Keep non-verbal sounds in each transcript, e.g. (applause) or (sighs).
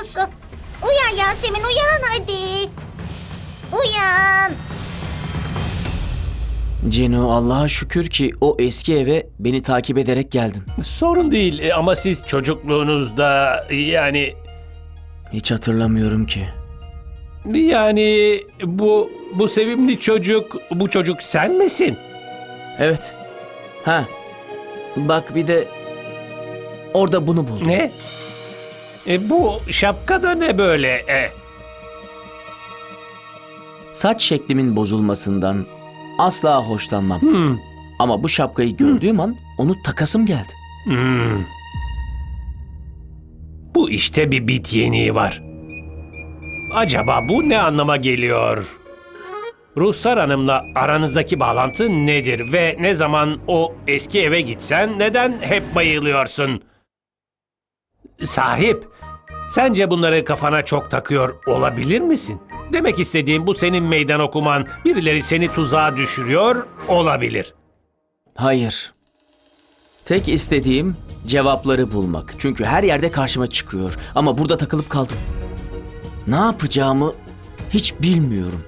musun? Uyan Yasemin uyan hadi. Uyan. Cino Allah'a şükür ki o eski eve beni takip ederek geldin. Sorun değil e, ama siz çocukluğunuzda yani Hiç hatırlamıyorum ki. yani bu bu sevimli çocuk bu çocuk sen misin? Evet. Ha. Bak bir de orada bunu buldum. Ne? E, bu şapka da ne böyle? E, Saç şeklimin bozulmasından asla hoşlanmam. hmm, Ama bu şapkayı gördüğüm an onu takasım geldi. hmm. Bu işte bir bit yeniği var. Acaba bu ne anlama geliyor? Ruhsar Hanım'la aranızdaki bağlantı nedir ve ne zaman o eski eve gitsen neden hep bayılıyorsun? Sahip, sence bunları kafana çok takıyor olabilir misin? Demek istediğim bu senin meydan okuman, birileri seni tuzağa düşürüyor olabilir. Hayır. Tek istediğim cevapları bulmak. Çünkü her yerde karşıma çıkıyor. Ama burada takılıp kaldım. Ne yapacağımı hiç bilmiyorum.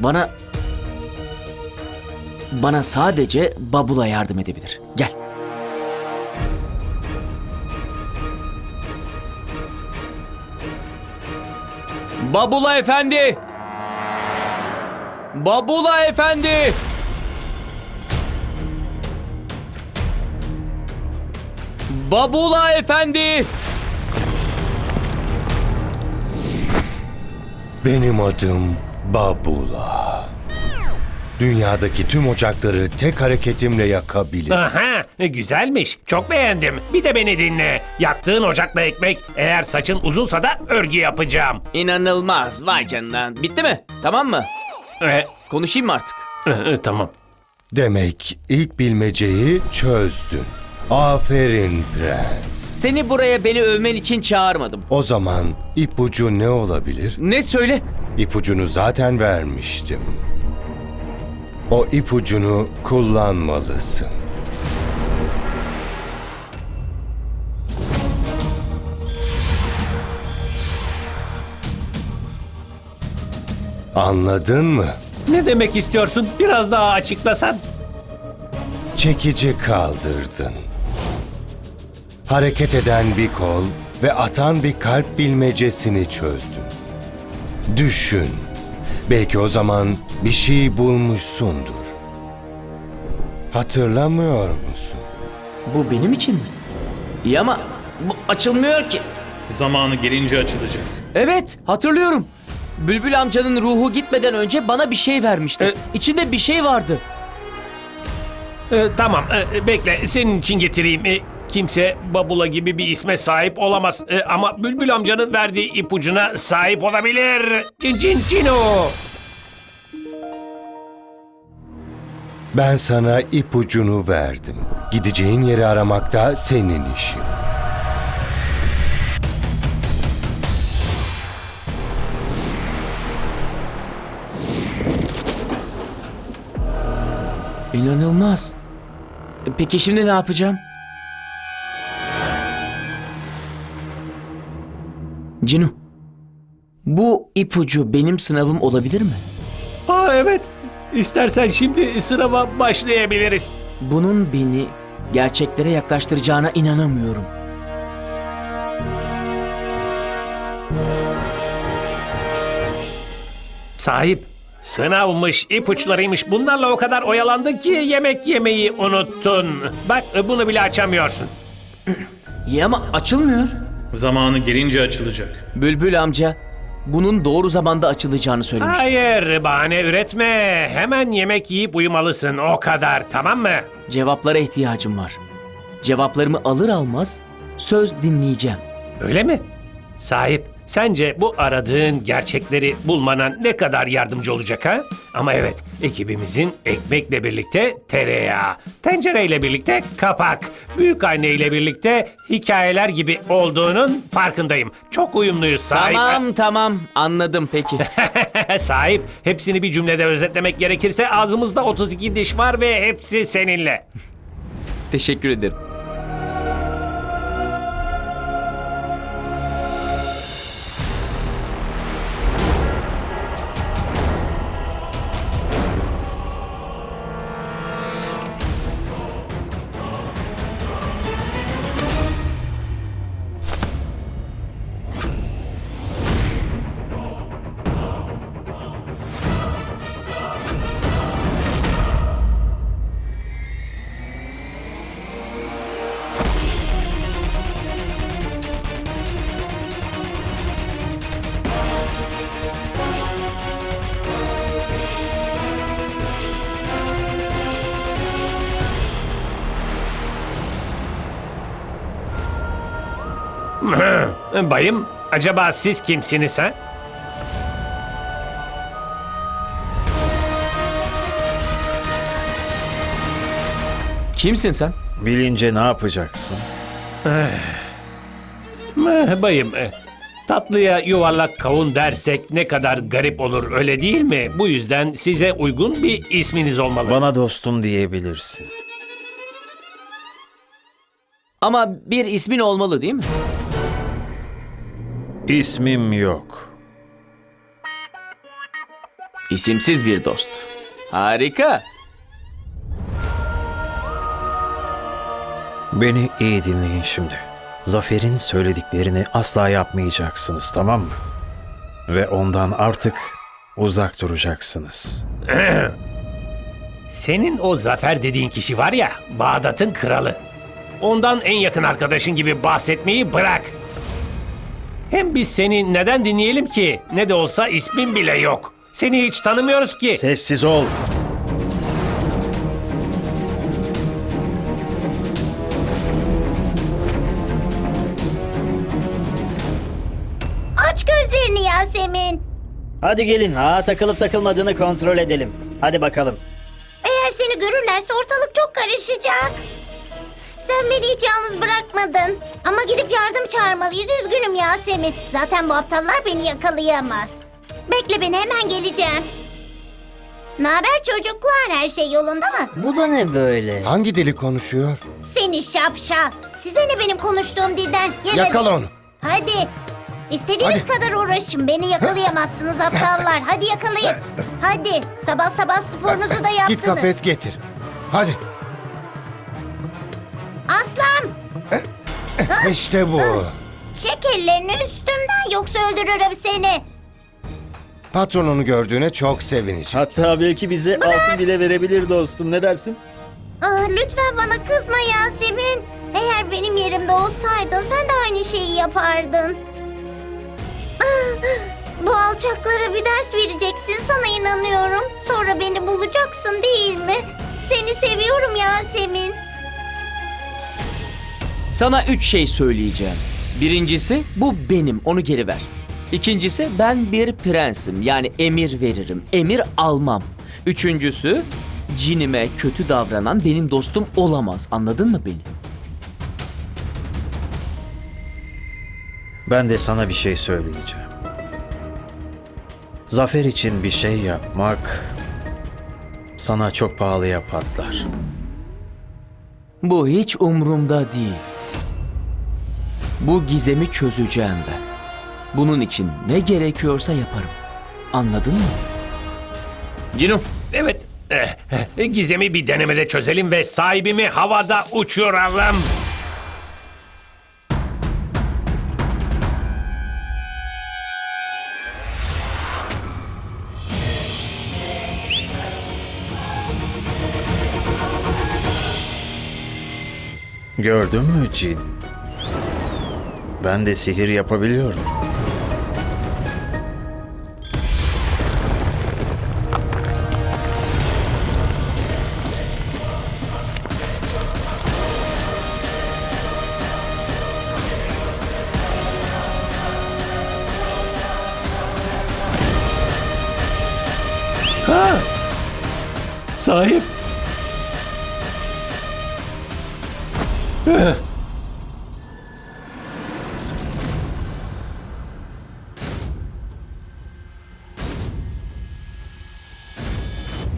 Bana... Bana sadece Babula yardım edebilir. Gel. Babula efendi! Babula efendi! Babula efendi! Benim adım Babula. Dünyadaki tüm ocakları tek hareketimle yakabilirim. Aha, güzelmiş. Çok beğendim. Bir de beni dinle. Yaktığın ocakla ekmek, eğer saçın uzunsa da örgü yapacağım. İnanılmaz. Vay canına. Bitti mi? Tamam mı? Ee, Konuşayım mı artık? e, e, tamam. Demek ilk bilmeceyi çözdün. Aferin prens. Seni buraya beni övmen için çağırmadım. O zaman ipucu ne olabilir? Ne söyle? İpucunu zaten vermiştim. O ipucunu kullanmalısın. Anladın mı? Ne demek istiyorsun? Biraz daha açıklasan. Çekici kaldırdın. Hareket eden bir kol ve atan bir kalp bilmecesini çözdün. Düşün. Belki o zaman bir şey bulmuşsundur. Hatırlamıyor musun? Bu benim için mi? İyi ama bu açılmıyor ki. Zamanı gelince açılacak. Evet hatırlıyorum. Bülbül amcanın ruhu gitmeden önce bana bir şey vermişti. E- İçinde bir şey vardı. Ee, tamam, e, bekle. Senin için getireyim. E, kimse Babula gibi bir isme sahip olamaz. E, ama Bülbül amcanın verdiği ipucuna sahip olabilir. Cin cin cino. Ben sana ipucunu verdim. Gideceğin yeri aramakta senin işin. İnanılmaz. Peki şimdi ne yapacağım? Cinu. Bu ipucu benim sınavım olabilir mi? Aa evet. İstersen şimdi sınava başlayabiliriz. Bunun beni gerçeklere yaklaştıracağına inanamıyorum. Sahip. Sınavmış, ipuçlarıymış. Bunlarla o kadar oyalandın ki yemek yemeyi unuttun. Bak bunu bile açamıyorsun. (clears throat) İyi ama açılmıyor. Zamanı gelince açılacak. Bülbül amca bunun doğru zamanda açılacağını söylemişti. Hayır, bahane üretme. Hemen yemek yiyip uyumalısın. O kadar, tamam mı? Cevaplara ihtiyacım var. Cevaplarımı alır almaz söz dinleyeceğim. Öyle mi? Sahip, sence bu aradığın gerçekleri bulmana ne kadar yardımcı olacak ha? Ama evet, ekibimizin ekmekle birlikte tereyağı, tencereyle birlikte kapak, büyük anne ile birlikte hikayeler gibi olduğunun farkındayım. Çok uyumluyuz sahip. Tamam tamam anladım peki. (laughs) sahip, hepsini bir cümlede özetlemek gerekirse ağzımızda 32 diş var ve hepsi seninle. Teşekkür ederim. Bayım, acaba siz kimsiniz ha? Kimsin sen? Bilince ne yapacaksın? Eh, Bayım, eh, tatlıya yuvarlak kavun dersek ne kadar garip olur öyle değil mi? Bu yüzden size uygun bir isminiz olmalı. Bana dostum diyebilirsin. Ama bir ismin olmalı değil mi? İsmim yok. İsimsiz bir dost. Harika. Beni iyi dinleyin şimdi. Zafer'in söylediklerini asla yapmayacaksınız tamam mı? Ve ondan artık uzak duracaksınız. (clears throat) Senin o Zafer dediğin kişi var ya, Bağdat'ın kralı. Ondan en yakın arkadaşın gibi bahsetmeyi bırak. Hem biz seni neden dinleyelim ki? Ne de olsa ismin bile yok. Seni hiç tanımıyoruz ki. Sessiz ol. Aç gözlerini Yasemin. Hadi gelin ha takılıp takılmadığını kontrol edelim. Hadi bakalım. Eğer seni görürlerse ortalık çok karışacak. Sen beni hiç yalnız bırakmadın. Ama gidip yardım çağırmalıyız. Üzgünüm Yasemin. Zaten bu aptallar beni yakalayamaz. Bekle beni hemen geleceğim. Ne haber çocuklar? Her şey yolunda mı? Bu da ne böyle? Hangi dili konuşuyor? Seni şapşal. Size ne benim konuştuğum dilden? Gel Yakala hadi. onu. Hadi. İstediğiniz Hadi. kadar uğraşın. Beni yakalayamazsınız aptallar. Hadi yakalayın. Hadi. Sabah sabah sporunuzu da yaptınız. Git kafes getir. Hadi. Aslan. İşte bu. Çek ellerini üstümden yoksa öldürürüm seni. Patronunu gördüğüne çok sevinecek. Hatta belki bize altın bile verebilir dostum. Ne dersin? Ah, lütfen bana kızma Yasemin. Eğer benim yerimde olsaydın sen de aynı şeyi yapardın. Ah, Bu alçaklara bir ders vereceksin sana inanıyorum. Sonra beni bulacaksın değil mi? Seni seviyorum Yasemin. Sana üç şey söyleyeceğim. Birincisi bu benim onu geri ver. İkincisi ben bir prensim yani emir veririm. Emir almam. Üçüncüsü cinime kötü davranan benim dostum olamaz. Anladın mı beni? Ben de sana bir şey söyleyeceğim. Zafer için bir şey yapmak sana çok pahalıya patlar. Bu hiç umurumda değil. Bu gizemi çözeceğim ben. Bunun için ne gerekiyorsa yaparım. Anladın mı? Cino, Evet. eh, eh, Gizemi bir denemede çözelim ve sahibimi havada uçuralım. Gördün mü cin? Ben de sihir yapabiliyorum. Sahip. (laughs)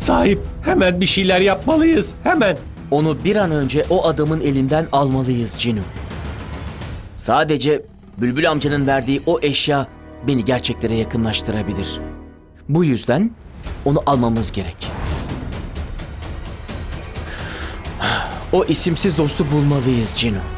Sahip, hemen bir şeyler yapmalıyız. Hemen. onu bir an önce o adamın elinden almalıyız Cino. Sadece Bülbül amcanın verdiği o eşya beni gerçeklere yakınlaştırabilir. Bu yüzden onu almamız gerek. (sighs) O isimsiz dostu bulmalıyız Cino.